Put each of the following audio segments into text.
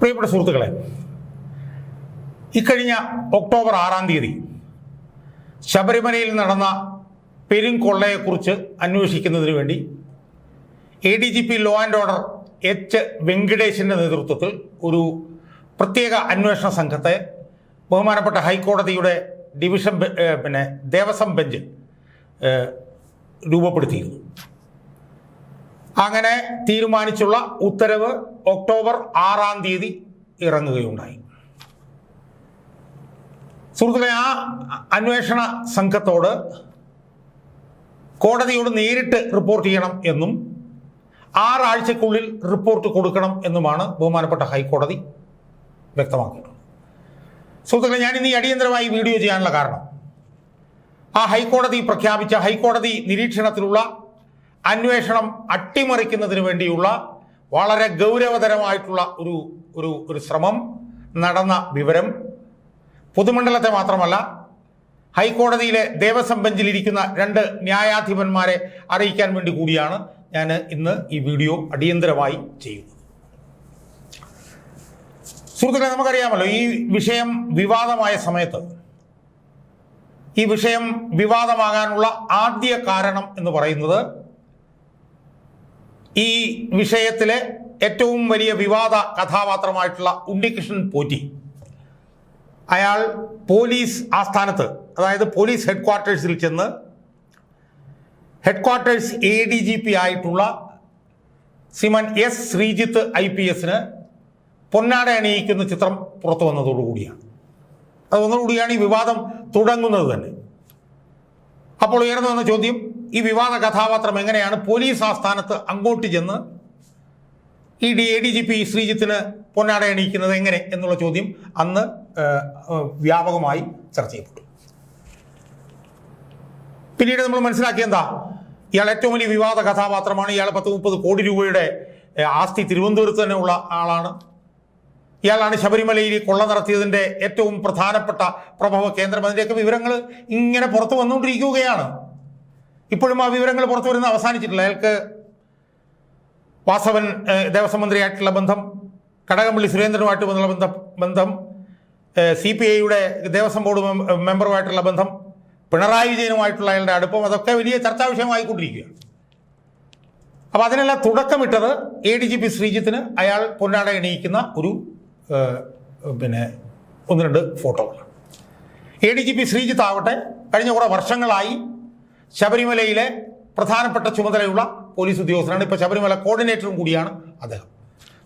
പ്രിയപ്പെട്ട സുഹൃത്തുക്കളെ ഇക്കഴിഞ്ഞ ഒക്ടോബർ ആറാം തീയതി ശബരിമലയിൽ നടന്ന പെരുംകൊള്ളയെക്കുറിച്ച് അന്വേഷിക്കുന്നതിന് വേണ്ടി A D G P law and order H വെങ്കടേഷിന്റെ നേതൃത്വത്തിൽ ഒരു പ്രത്യേക അന്വേഷണ സംഘത്തെ ബഹുമാനപ്പെട്ട ഹൈക്കോടതിയുടെ ഡിവിഷൻ പിന്നെ ദേവസ്വം ബെഞ്ച് രൂപപ്പെടുത്തിയിരുന്നു. അങ്ങനെ തീരുമാനിച്ചുള്ള ഉത്തരവ് ഒക്ടോബർ ആറാം തീയതി ഇറങ്ങുകയുണ്ടായി. സുഹൃത്തുക്കളെ ആ അന്വേഷണ സംഘത്തോട് കോടതിയോട് നേരിട്ട് റിപ്പോർട്ട് ചെയ്യണം എന്നും ആറാഴ്ചക്കുള്ളിൽ റിപ്പോർട്ട് കൊടുക്കണം എന്നുമാണ് ബഹുമാനപ്പെട്ട ഹൈക്കോടതി വ്യക്തമാക്കിയിട്ടുള്ളത്. സുഹൃത്തുക്കളെ ഞാൻ ഇന്ന് അടിയന്തരമായി വീഡിയോ ചെയ്യാനുള്ള കാരണം ആ ഹൈക്കോടതി പ്രഖ്യാപിച്ച ഹൈക്കോടതി നിരീക്ഷണത്തിലുള്ള അന്വേഷണം അട്ടിമറിക്കുന്നതിന് വേണ്ടിയുള്ള വളരെ ഗൗരവതരമായിട്ടുള്ള ഒരു ഒരു ഒരു ശ്രമം നടന്ന വിവരം. പൊതുമണ്ഡലത്തെ മാത്രമല്ല ഹൈക്കോടതിയിലെ ദേവസ്വം ബെഞ്ചിലിരിക്കുന്ന രണ്ട് ന്യായാധിപന്മാരെ അറിയിക്കാൻ വേണ്ടി കൂടിയാണ് ഞാൻ ഇന്ന് ഈ വീഡിയോ അടിയന്തരമായി ചെയ്യുന്നത്. സുഹൃത്തുക്കളെ നമുക്കറിയാമല്ലോ ഈ വിഷയം വിവാദമായ സമയത്ത് ഈ വിഷയം വിവാദമാകാനുള്ള ആദ്യ കാരണം എന്ന് പറയുന്നത് ഈ വിഷയത്തിലെ ഏറ്റവും വലിയ വിവാദ കഥാപാത്രമായിട്ടുള്ള ഉണ്ണികൃഷ്ണൻ പോറ്റി. അയാൾ പോലീസ് ആസ്ഥാനത്ത് അതായത് പോലീസ് ഹെഡ് ക്വാർട്ടേഴ്സിൽ ചെന്ന് headquarters A D G P ആയിട്ടുള്ള സിമൻ എസ് ശ്രീജിത്ത് ഐ പി എസിന് പൊന്നാട അണിയിക്കുന്ന ചിത്രം പുറത്തു വന്നതോടുകൂടിയാണ് അത് വന്നതോടുകൂടിയാണ് ഈ വിവാദം തുടങ്ങുന്നത് തന്നെ. അപ്പോൾ ഉയർന്നു വന്ന ചോദ്യം ഈ വിവാദ കഥാപാത്രം എങ്ങനെയാണ് പോലീസ് ആസ്ഥാനത്ത് അങ്ങോട്ട് ചെന്ന് ഈ D A D G P ശ്രീജിത്തിന് പൊന്നാട എങ്ങനെ എന്നുള്ള ചോദ്യം അന്ന് വ്യാപകമായി ചർച്ച ചെയ്യപ്പെട്ടു. പിന്നീട് നമ്മൾ മനസ്സിലാക്കിയ എന്താ? ഇയാൾ ഏറ്റവും വലിയ വിവാദ കഥാപാത്രമാണ്. ഇയാൾ പത്ത് മുപ്പത് കോടി രൂപയുടെ ആസ്തി തിരുവനന്തപുരത്ത് തന്നെ ഉള്ള ആളാണ്. ഇയാളാണ് ശബരിമലയിൽ കൊള്ള നടത്തിയതിന്റെ ഏറ്റവും പ്രധാനപ്പെട്ട പ്രഭവ കേന്ദ്രം. അതിന്റെയൊക്കെ വിവരങ്ങൾ ഇങ്ങനെ പുറത്തു വന്നുകൊണ്ടിരിക്കുകയാണ്. ഇപ്പോഴും ആ വിവരങ്ങൾ പുറത്തു വരുന്ന അവസാനിച്ചിട്ടില്ല. അയാൾക്ക് വാസവൻ ദേവസ്വം മന്ത്രിയായിട്ടുള്ള ബന്ധം കടകംപള്ളി സുരേന്ദ്രനുമായിട്ട് വന്നുള്ള ബന്ധം ബന്ധം സി പി ഐയുടെ ദേവസ്വം ബോർഡ് മെമ്പറുമായിട്ടുള്ള ബന്ധം പിണറായി വിജയനുമായിട്ടുള്ള അയാളുടെ അടുപ്പം അതൊക്കെ വലിയ ചർച്ചാ വിഷയമായിക്കൊണ്ടിരിക്കുകയാണ് അപ്പോൾ അതിനെല്ലാം തുടക്കമിട്ടത് എ ഡി ജി പി ശ്രീജിത്തിന് അയാൾ പൊന്നാട എണീക്കുന്ന ഒരു പിന്നെ ഒന്ന് രണ്ട് ഫോട്ടോകളാണ്. A D G P Sreejith ആവട്ടെ കഴിഞ്ഞ കുറേ വർഷങ്ങളായി ശബരിമലയിലെ പ്രധാനപ്പെട്ട ചുമതലയുള്ള പോലീസ് ഉദ്യോഗസ്ഥനാണ്. ഇപ്പോൾ ശബരിമല കോർഡിനേറ്ററും കൂടിയാണ് അദ്ദേഹം.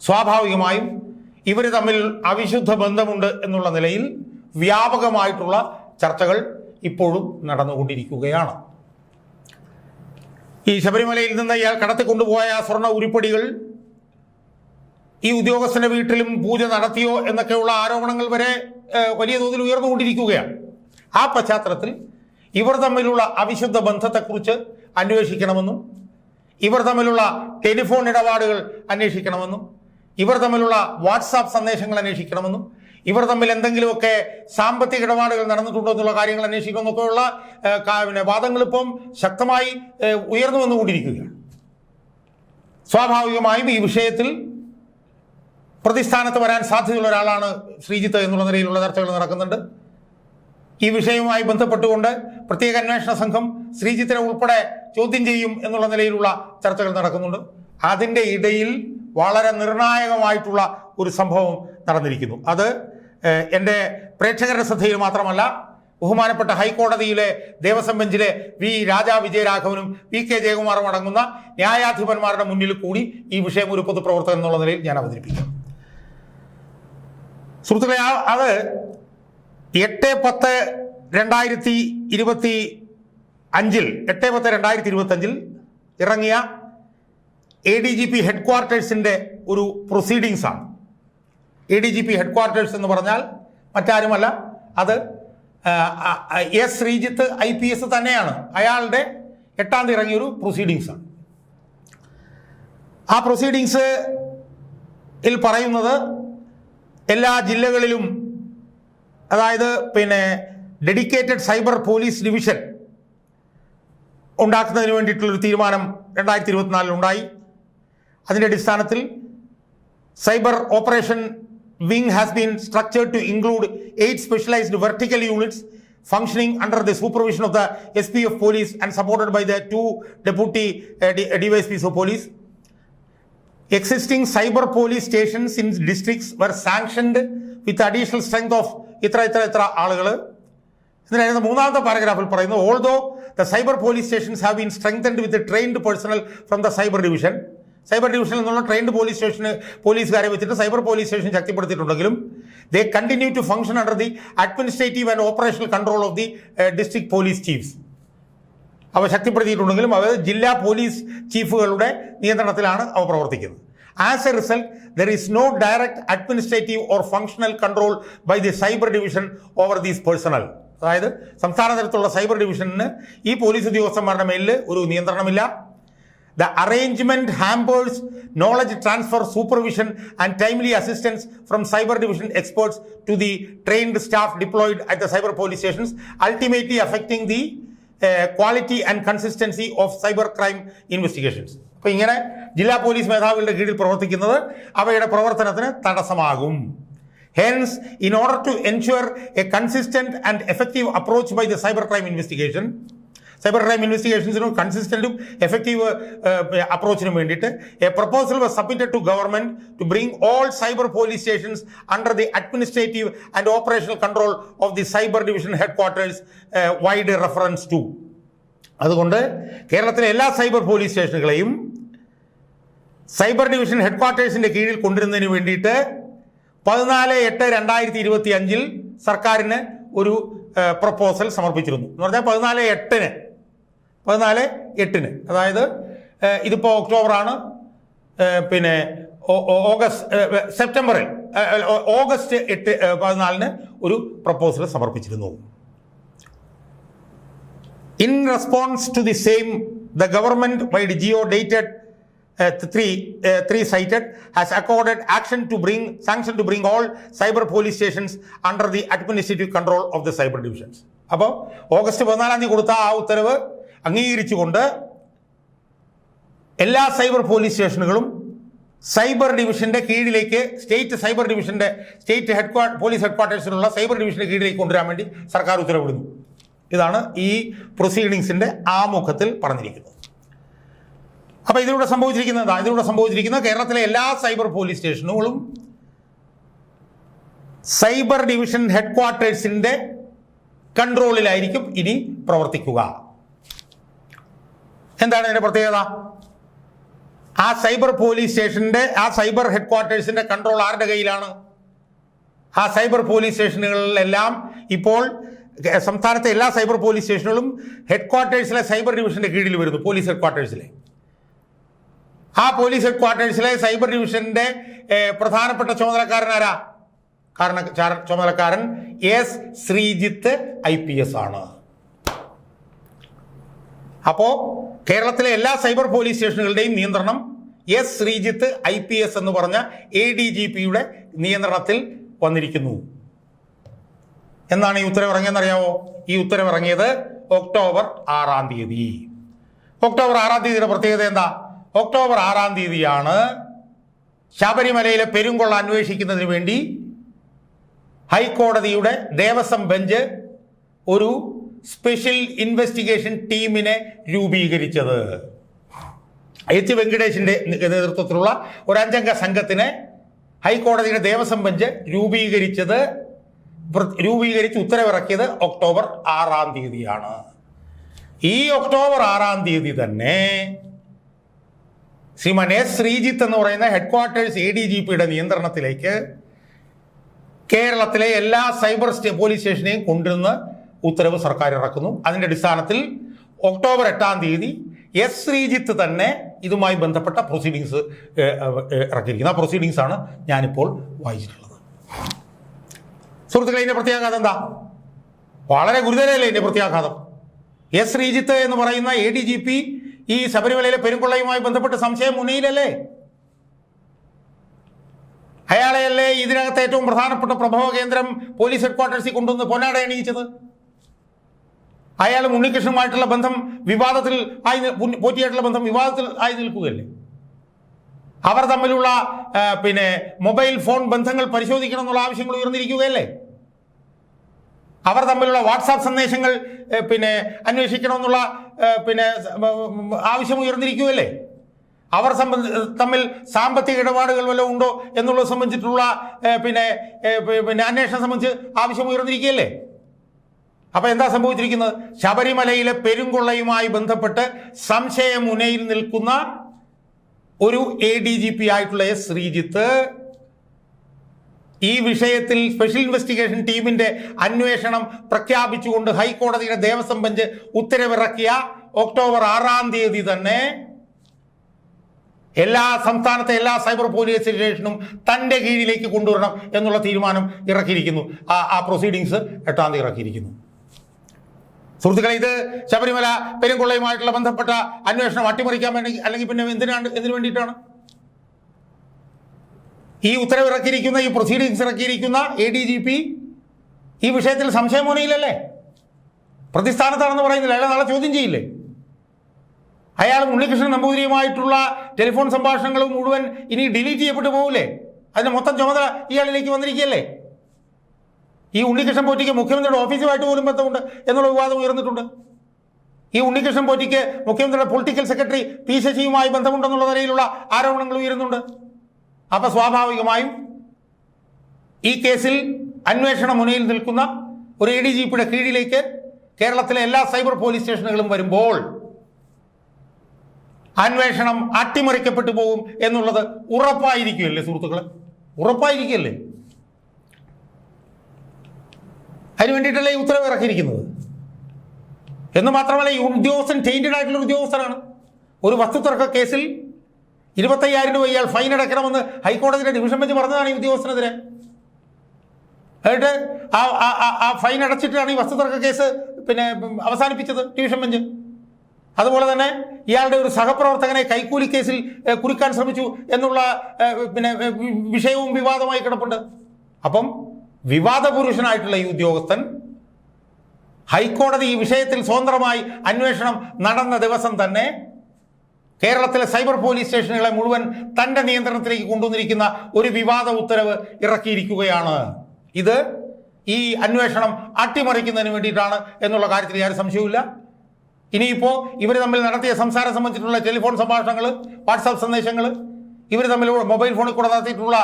സ്വാഭാവികമായും ഇവർ തമ്മിൽ അവിശുദ്ധ ബന്ധമുണ്ട് എന്നുള്ള നിലയിൽ വ്യാപകമായിട്ടുള്ള ചർച്ചകൾ ഇപ്പോഴും നടന്നുകൊണ്ടിരിക്കുകയാണ്. ഈ ശബരിമലയിൽ നിന്ന് ഇയാൾ കടത്തിക്കൊണ്ടുപോയ സ്വർണ ഉരുപ്പടികൾ ഈ ഉദ്യോഗസ്ഥന്റെ വീട്ടിലും പൂജ നടത്തിയോ എന്നൊക്കെയുള്ള ആരോപണങ്ങൾ വരെ വലിയ തോതിൽ ഉയർന്നുകൊണ്ടിരിക്കുകയാണ്. ആ പശ്ചാത്തലത്തിൽ ഇവർ തമ്മിലുള്ള അവിശുദ്ധ ബന്ധത്തെക്കുറിച്ച് അന്വേഷിക്കണമെന്നും ഇവർ തമ്മിലുള്ള ടെലിഫോൺ ഇടപാടുകൾ അന്വേഷിക്കണമെന്നും ഇവർ തമ്മിലുള്ള വാട്സാപ്പ് സന്ദേശങ്ങൾ അന്വേഷിക്കണമെന്നും ഇവർ തമ്മിൽ എന്തെങ്കിലുമൊക്കെ സാമ്പത്തിക ഇടപാടുകൾ നടന്നിട്ടുണ്ടോ എന്നുള്ള കാര്യങ്ങൾ അന്വേഷിക്കുമെന്നൊക്കെയുള്ള വാദങ്ങൾ ഇപ്പം ശക്തമായി ഉയർന്നു വന്നുകൊണ്ടിരിക്കുകയാണ്. സ്വാഭാവികമായും ഈ വിഷയത്തിൽ പ്രതിസ്ഥാനത്ത് വരാൻ സാധ്യതയുള്ള ഒരാളാണ് ശ്രീജിത്ത് എന്നുള്ള നിലയിലുള്ള ചർച്ചകൾ നടക്കുന്നുണ്ട്. ഈ വിഷയവുമായി ബന്ധപ്പെട്ടുകൊണ്ട് പ്രത്യേക അന്വേഷണ സംഘം ശ്രീജിത്തിനെ ഉൾപ്പെടെ ചോദ്യം ചെയ്യും എന്നുള്ള നിലയിലുള്ള ചർച്ചകൾ നടക്കുന്നുണ്ട്. അതിന്റെ ഇടയിൽ വളരെ നിർണായകമായിട്ടുള്ള ഒരു സംഭവം നടന്നിരിക്കുന്നു. അത് എന്റെ പ്രേക്ഷകരുടെ ശ്രദ്ധയിൽ മാത്രമല്ല ബഹുമാനപ്പെട്ട ഹൈക്കോടതിയിലെ ദേവസ്വം ബെഞ്ചിലെ വി രാജാ വിജയരാഘവനും പി കെ ജയകുമാറും അടങ്ങുന്ന ന്യായാധിപന്മാരുടെ മുന്നിൽ കൂടി ഈ വിഷയം ഒരു പൊതുപ്രവർത്തകൻ എന്നുള്ള നിലയിൽ ഞാൻ അവതരിപ്പിക്കും. സുഹൃത്തുക്കളെ അത് എട്ട് പത്ത് രണ്ടായിരത്തി ഇരുപത്തി അഞ്ചിൽ എട്ട് പത്ത് രണ്ടായിരത്തി ഇരുപത്തി അഞ്ചിൽ ഇറങ്ങിയ A D G P head ക്വാർട്ടേഴ്സിന്റെ ഒരു പ്രൊസീഡിങ്സാണ് A D G P headquarters എന്ന് പറഞ്ഞാൽ മറ്റാരുമല്ല അത് S Sreejith I P S തന്നെയാണ്. അയാളുടെ എട്ടാം തീയതി ഇറങ്ങിയൊരു പ്രൊസീഡിങ്സാണ് ആ പ്രൊസീഡിങ്സ് ിൽ പറയുന്നത് എല്ലാ ജില്ലകളിലും അതായത് പിന്നെ ഡെഡിക്കേറ്റഡ് സൈബർ പോലീസ് ഡിവിഷൻ ഉണ്ടാക്കുന്നതിന് വേണ്ടിയിട്ടുള്ളൊരു തീരുമാനം രണ്ടായിരത്തി ഇരുപത്തിനാലിൽ ഉണ്ടായി. അതിന്റെ അടിസ്ഥാനത്തിൽ cyber operation wing has been structured to include eight specialised vertical units functioning under the supervision of the S P of police and supported by the two deputy D Y S of police existing cyber police stations in districts were sanctioned with additional strength of ഇത്ര ഇത്ര ഇത്ര ആളുകൾ ഇതിനായിരുന്നു മൂന്നാമത്തെ പാരഗ്രാഫിൽ പറയുന്നു although the cyber police stations have been strengthened with trained personnel from the cyber division cyber ഡിവിഷനിൽ നിന്നുള്ള ട്രെയിൻഡ് പോലീസ് സ്റ്റേഷന് പോലീസുകാരെ വെച്ചിട്ട് cyber police station ശക്തിപ്പെടുത്തിയിട്ടുണ്ടെങ്കിലും they continue to function under the administrative and operational control of the district police chiefs അവ ശക്തിപ്പെടുത്തിയിട്ടുണ്ടെങ്കിലും അവ ജില്ലാ police ചീഫുകളുടെ നിയന്ത്രണത്തിലാണ് അവ പ്രവർത്തിക്കുന്നത്. As a result there is no direct administrative or functional control by the cyber division over these personnel അതായത് സംസ്ഥാന തലത്തിലുള്ള സൈബർ ഡിവിഷനിന് ഈ പോലീസ് ഉദ്യോഗസ്ഥന്മാരുടെ മേലിൽ ഒരു നിയന്ത്രണമില്ല arrangement hampers knowledge transfer, supervision, and timely assistance from cyber division experts to the trained staff deployed at the cyber police stations, ultimately affecting the uh, quality and consistency of cyber crime investigations. അപ്പോൾ ഇങ്ങനെ ജില്ലാ police മേധാവികളുടെ കീഴിൽ പ്രവർത്തിക്കുന്നത് അവയുടെ പ്രവർത്തനത്തിന് തടസ്സമാകും. Hence in order to to a a and effective approach by the cyber crime investigation cyber crime ഇൻവെസ്റ്റിഗേഷൻസിനും കൺസിസ്റ്റന്റും effective അപ്രോച്ചിനും വേണ്ടിയിട്ട് a proposal was submitted to government to bring all cyber police stations under the administrative and operational control of the cyber division headquarters vide reference to അതുകൊണ്ട് കേരളത്തിലെ എല്ലാ cyber police സ്റ്റേഷനുകളെയും cyber division head ക്വാർട്ടേഴ്സിന്റെ കീഴിൽ കൊണ്ടുവരുന്നതിന് വേണ്ടിയിട്ട് പതിനാല് എട്ട് രണ്ടായിരത്തി ഇരുപത്തി അഞ്ചിൽ സർക്കാരിന് ഒരു പ്രപ്പോസൽ സമർപ്പിച്ചിരുന്നു. എന്ന് പറഞ്ഞാൽ പതിനാല് എട്ടിന് പതിനാല് എട്ടിന് അതായത് ഇതിപ്പോൾ ഒക്ടോബറാണ് പിന്നെ ഓഗസ്റ്റ് സെപ്റ്റംബറിൽ ഓഗസ്റ്റ് എട്ട് പതിനാലിന് ഒരു പ്രപ്പോസൽ സമർപ്പിച്ചിരുന്നു. In response to the same the government vide G O dated three, cited has accorded action to bring, sanction to bring all cyber police stations under the administrative control of the cyber divisions. അപ്പോൾ August പതിനാലാം തീയതി കൊടുത്ത ആ ഉത്തരവ് അംഗീകരിച്ചുകൊണ്ട് എല്ലാ cyber police സ്റ്റേഷനുകളും cyber ഡിവിഷന്റെ കീഴിലേക്ക് സ്റ്റേറ്റ് സൈബർ ഡിവിഷന്റെ സ്റ്റേറ്റ് ഹെഡ് പോലീസ് ഹെഡ് ക്വാർട്ടേഴ്സിലുള്ള സൈബർ ഡിവിഷന്റെ കീഴിലേക്ക് കൊണ്ടുവരാൻ വേണ്ടി സർക്കാർ ഉത്തരവിടുന്നു ഇതാണ് ഈ പ്രൊസീഡിങ്സിന്റെ ആമുഖത്തിൽ പറഞ്ഞിരിക്കുന്നത് അപ്പോൾ ഇതിലൂടെ സംഭവിച്ചിരിക്കുന്നത് ഇതിലൂടെ സംഭവിച്ചിരിക്കുന്നത് കേരളത്തിലെ എല്ലാ സൈബർ പോലീസ് സ്റ്റേഷനുകളും സൈബർ ഡിവിഷൻ ഹെഡ് ക്വാർട്ടേഴ്സിന്റെ കൺട്രോളിലായിരിക്കും ഇനി പ്രവർത്തിക്കുക. എന്താണ് ഇതിന്റെ പ്രത്യേകത? ആ സൈബർ പോലീസ് സ്റ്റേഷന്റെ ആ സൈബർ ഹെഡ് ക്വാർട്ടേഴ്സിന്റെ കൺട്രോൾ ആരുടെ കയ്യിലാണ്? ആ സൈബർ പോലീസ് സ്റ്റേഷനുകളിലെല്ലാം ഇപ്പോൾ സംസ്ഥാനത്തെ എല്ലാ സൈബർ പോലീസ് സ്റ്റേഷനുകളും ഹെഡ് ക്വാർട്ടേഴ്സിലെ സൈബർ ഡിവിഷന്റെ കീഴിൽ വരുന്നു പോലീസ് ഹെഡ് ക്വാർട്ടേഴ്സിലെ ആ പോലീസ് ഹെഡ് ക്വാർട്ടേഴ്സിലെ സൈബർ ഡിവിഷന്റെ പ്രധാനപ്പെട്ട ചുമതലക്കാരൻ ആരാ? കാരണം ചുമതലക്കാരൻ S Sreejith I P S ആണ്. അപ്പോ കേരളത്തിലെ എല്ലാ സൈബർ പോലീസ് സ്റ്റേഷനുകളുടെയും നിയന്ത്രണം S Sreejith I P S എന്ന് പറഞ്ഞ എ ഡി ജി പിയുടെ നിയന്ത്രണത്തിൽ വന്നിരിക്കുന്നു. എന്നാണ് ഈ ഉത്തരവ് ഇറങ്ങിയെന്നറിയാമോ ഈ ഉത്തരവ് ഇറങ്ങിയത് ഒക്ടോബർ ആറാം തീയതി. ഒക്ടോബർ ആറാം തീയതിയുടെ പ്രത്യേകത എന്താ? ഒക്ടോബർ ആറാം തീയതിയാണ് ശബരിമലയിലെ പെരുങ്കൊള്ള അന്വേഷിക്കുന്നതിന് വേണ്ടി ഹൈക്കോടതിയുടെ ദേവസ്വം ബെഞ്ച് ഒരു സ്പെഷ്യൽ ഇൻവെസ്റ്റിഗേഷൻ ടീമിനെ രൂപീകരിച്ചത്. എച്ച് വെങ്കടേഷിന്റെ നേതൃത്വത്തിലുള്ള ഒരു അഞ്ചംഗ സംഘത്തിനെ ഹൈക്കോടതിയുടെ ദേവസ്വം ബെഞ്ച് രൂപീകരിച്ചത് രൂപീകരിച്ച് ഉത്തരവിറക്കിയത് ഒക്ടോബർ ആറാം തീയതിയാണ്. ഈ ഒക്ടോബർ ആറാം തീയതി തന്നെ ശ്രീമാൻ എസ് ശ്രീജിത്ത് എന്ന് പറയുന്ന headquarters A D G പിയുടെ നിയന്ത്രണത്തിലേക്ക് കേരളത്തിലെ എല്ലാ സൈബർ പോലീസ് സ്റ്റേഷനെയും കൊണ്ടുവന്ന് ഉത്തരവ് സർക്കാർ ഇറക്കുന്നു. അതിന്റെ അടിസ്ഥാനത്തിൽ ഒക്ടോബർ എട്ടാം തീയതി എസ് ശ്രീജിത്ത് തന്നെ ഇതുമായി ബന്ധപ്പെട്ട പ്രൊസീഡിങ്സ് ഇറക്കിയിരിക്കുന്നത് ആ പ്രൊസീഡിങ്സ് ആണ് ഞാനിപ്പോൾ വായിച്ചിട്ടുള്ളത്. സുഹൃത്തുക്കളെ ഇതിന്റെ പ്രത്യാഘാതം എന്താ? വളരെ ഗുരുതരമല്ലേ ഇതിന്റെ പ്രത്യാഘാതം? എസ് ശ്രീജിത്ത് എന്ന് പറയുന്ന എ ഡി ജി പി ഈ ശബരിമലയിലെ പെരുങ്കൊള്ളയുമായി ബന്ധപ്പെട്ട് സംശയം മുന്നിയിലല്ലേ അയാളെയല്ലേ ഇതിനകത്ത് ഏറ്റവും പ്രധാനപ്പെട്ട പ്രഭവ കേന്ദ്രം പോലീസ് ഹെഡ് ക്വാർട്ടേഴ്സിൽ കൊണ്ടുവന്ന് പൊന്നാട എണീച്ചത്? അയാളും ഉണ്ണികൃഷ്ണനുമായിട്ടുള്ള ബന്ധം വിവാദത്തിൽ ആയി പോറ്റിയായിട്ടുള്ള ബന്ധം വിവാദത്തിൽ ആയി നിൽക്കുകയല്ലേ? അവർ തമ്മിലുള്ള പിന്നെ മൊബൈൽ ഫോൺ ബന്ധങ്ങൾ പരിശോധിക്കണം എന്നുള്ള ആവശ്യങ്ങൾ ഉയർന്നിരിക്കുകയല്ലേ? അവർ തമ്മിലുള്ള വാട്സാപ്പ് സന്ദേശങ്ങൾ പിന്നെ അന്വേഷിക്കണമെന്നുള്ള പിന്നെ ആവശ്യം ഉയർന്നിരിക്കുകയല്ലേ? അവർ സംബന്ധ തമ്മിൽ സാമ്പത്തിക ഇടപാടുകൾ വല്ലതും ഉണ്ടോ എന്നുള്ളത് സംബന്ധിച്ചിട്ടുള്ള പിന്നെ പിന്നെ അന്വേഷണം സംബന്ധിച്ച് ആവശ്യം ഉയർന്നിരിക്കുകയല്ലേ? അപ്പോൾ എന്താ സംഭവിച്ചിരിക്കുന്നത്? ശബരിമലയിലെ പെരുങ്കൊള്ളയുമായി ബന്ധപ്പെട്ട് സംശയമുനയിൽ നിൽക്കുന്ന ഒരു എ ഡി ജി പി ആയിട്ടുള്ള എസ് ശ്രീജിത്ത് ഈ വിഷയത്തിൽ സ്പെഷ്യൽ ഇൻവെസ്റ്റിഗേഷൻ ടീമിന്റെ അന്വേഷണം പ്രഖ്യാപിച്ചുകൊണ്ട് ഹൈക്കോടതിയുടെ ദേവസ്വം ബെഞ്ച് ഉത്തരവിറക്കിയ ഒക്ടോബർ ആറാം തീയതി തന്നെ എല്ലാ സംസ്ഥാനത്തെ എല്ലാ സൈബർ പോലീസ് സ്റ്റേഷനും തന്റെ കീഴിലേക്ക് കൊണ്ടുവരണം എന്നുള്ള തീരുമാനം ഇറക്കിയിരിക്കുന്നു. ആ ആ പ്രൊസീഡിങ്സ് എട്ടാം തീയതി ഇറക്കിയിരിക്കുന്നു. സുഹൃത്തുക്കളെ ഇത് ശബരിമല പെരുങ്കൊള്ളയുമായിട്ടുള്ള ബന്ധപ്പെട്ട അന്വേഷണം അട്ടിമറിക്കാൻ വേണ്ടി അല്ലെങ്കിൽ പിന്നെ എന്തിനാണ് എന്തിനു വേണ്ടിയിട്ടാണ്? ഈ ഉത്തരവിറക്കിയിരിക്കുന്ന ഈ പ്രൊസീഡിങ്സ് ഇറക്കിയിരിക്കുന്ന എ ഡി ജി പി ഈ വിഷയത്തിൽ സംശയമോനയില്ലല്ലേ പ്രതിസ്ഥാനത്താണെന്ന് പറയുന്നില്ല. അയാളെ നാളെ ചോദ്യം ചെയ്യില്ലേ? അയാൾ ഉണ്ണികൃഷ്ണൻ നമ്പൂതിരിയുമായിട്ടുള്ള ടെലിഫോൺ സംഭാഷണങ്ങൾ മുഴുവൻ ഇനി ഡിലീറ്റ് ചെയ്യപ്പെട്ടു പോകില്ലേ അതിന്റെ മൊത്തം ചുമതല ഇയാളിലേക്ക് വന്നിരിക്കുകയല്ലേ? ഈ ഉണ്ണികൃഷ്ണൻ പോറ്റിക്ക് മുഖ്യമന്ത്രിയുടെ ഓഫീസുമായിട്ട് പോലും ബന്ധമുണ്ട് എന്നുള്ള വിവാദം ഉയർന്നിട്ടുണ്ട്. ഈ ഉണ്ണികൃഷ്ണൻ പോറ്റിക്ക് മുഖ്യമന്ത്രിയുടെ പൊളിറ്റിക്കൽ സെക്രട്ടറി പി ശശിയുമായി ബന്ധമുണ്ടെന്നുള്ള നിലയിലുള്ള ആരോപണങ്ങൾ ഉയരുന്നുണ്ട്. അപ്പൊ സ്വാഭാവികമായും ഈ കേസിൽ അന്വേഷണ മുനയിൽ നിൽക്കുന്ന ഒരു എ ഡി ജി പിയുടെ കീഴിലേക്ക് കേരളത്തിലെ എല്ലാ സൈബർ പോലീസ് സ്റ്റേഷനുകളും വരുമ്പോൾ അന്വേഷണം അട്ടിമറിക്കപ്പെട്ടു പോകും എന്നുള്ളത് ഉറപ്പായിരിക്കുമല്ലേ സുഹൃത്തുക്കളെ? ഉറപ്പായിരിക്കുമല്ലേ? അതിന് വേണ്ടിയിട്ടല്ലേ ഈ ഉത്തരവ് ഇറക്കിയിരിക്കുന്നത്? എന്ന് മാത്രമല്ല ഈ ഉദ്യോഗസ്ഥൻ ചേഞ്ചഡ് ആയിട്ടുള്ള ഉദ്യോഗസ്ഥനാണ്. ഒരു വസ്തുതർക്ക കേസിൽ ഇരുപത്തയ്യായിരം രൂപ ഇയാൾ ഫൈൻ അടക്കണമെന്ന് ഹൈക്കോടതിയുടെ ഡിവിഷൻ ബെഞ്ച് പറഞ്ഞതാണ് ഈ ഉദ്യോഗസ്ഥനെതിരെ. എന്നിട്ട് ആ ആ- ഫൈൻ അടച്ചിട്ടാണ് ഈ വസ്തുതർക്ക കേസ് പിന്നെ അവസാനിപ്പിച്ചത് ഡിവിഷൻ ബെഞ്ച്. അതുപോലെ തന്നെ ഇയാളുടെ ഒരു സഹപ്രവർത്തകനെ കൈക്കൂലി കേസിൽ കുറിക്കാൻ ശ്രമിച്ചു എന്നുള്ള പിന്നെ വിഷയവും വിവാദമായി കിടപ്പുണ്ട്. അപ്പം വിവാദ പുരുഷനായിട്ടുള്ള ഈ ഉദ്യോഗസ്ഥൻ ഹൈക്കോടതി ഈ വിഷയത്തിൽ സ്വതന്ത്രമായി അന്വേഷണം നടന്ന ദിവസം തന്നെ കേരളത്തിലെ സൈബർ പോലീസ് സ്റ്റേഷനുകളെ മുഴുവൻ തന്റെ നിയന്ത്രണത്തിലേക്ക് കൊണ്ടുവന്നിരിക്കുന്ന ഒരു വിവാദ ഉത്തരവ് ഇറക്കിയിരിക്കുകയാണ്. ഇത് ഈ അന്വേഷണം അട്ടിമറിക്കുന്നതിന് വേണ്ടിയിട്ടാണ് എന്നുള്ള കാര്യത്തിൽ യാതൊരു സംശയവുമില്ല. ഇനിയിപ്പോൾ ഇവർ തമ്മിൽ നടത്തിയ സംസാരം സംബന്ധിച്ചിട്ടുള്ള ടെലിഫോൺ സംഭാഷണങ്ങൾ വാട്സാപ്പ് സന്ദേശങ്ങൾ ഇവർ തമ്മിൽ മൊബൈൽ ഫോണിൽ കൂടെ നടത്തിയിട്ടുള്ള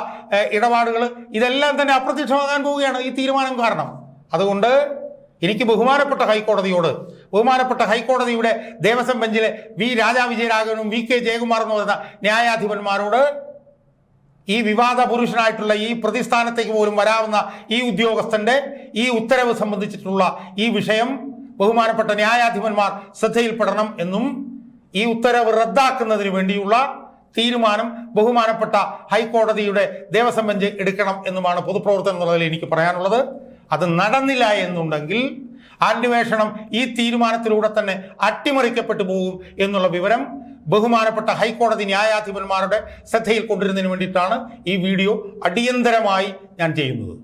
ഇടപാടുകൾ ഇതെല്ലാം തന്നെ അപ്രത്യക്ഷമാകാൻ പോവുകയാണ് ഈ തീരുമാനം കാരണം. അതുകൊണ്ട് എനിക്ക് ബഹുമാനപ്പെട്ട ഹൈക്കോടതിയോട് ബഹുമാനപ്പെട്ട ഹൈക്കോടതിയുടെ ദേവസ്വം ബെഞ്ചിലെ വി രാജാ വിജയരാഘവനും വി കെ ജയകുമാർ എന്ന് പറയുന്ന ന്യായാധിപന്മാരോട് ഈ വിവാദ പുരുഷനായിട്ടുള്ള ഈ പ്രതിസ്ഥാനത്തേക്ക് പോലും വരാവുന്ന ഈ ഉദ്യോഗസ്ഥന്റെ ഈ ഉത്തരവ് സംബന്ധിച്ചിട്ടുള്ള ഈ വിഷയം ബഹുമാനപ്പെട്ട ന്യായാധിപന്മാർ ശ്രദ്ധയിൽപ്പെടണം എന്നും ഈ ഉത്തരവ് റദ്ദാക്കുന്നതിന് വേണ്ടിയുള്ള തീരുമാനം ബഹുമാനപ്പെട്ട ഹൈക്കോടതിയുടെ ദേവസ്വം ബെഞ്ച് എടുക്കണം എന്നുമാണ് പൊതുപ്രവർത്തനം എന്നുള്ളതിൽ എനിക്ക് പറയാനുള്ളത്. അത് നടന്നില്ല എന്നുണ്ടെങ്കിൽ അന്വേഷണം ഈ തീരുമാനത്തിലൂടെ തന്നെ അട്ടിമറിക്കപ്പെട്ടു പോകും എന്നുള്ള വിവരം ബഹുമാനപ്പെട്ട ഹൈക്കോടതി ന്യായാധിപന്മാരുടെ ശ്രദ്ധയിൽ കൊണ്ടുവരുന്നതിന് വേണ്ടിയിട്ടാണ് ഈ വീഡിയോ അടിയന്തരമായി ഞാൻ ചെയ്യുന്നത്.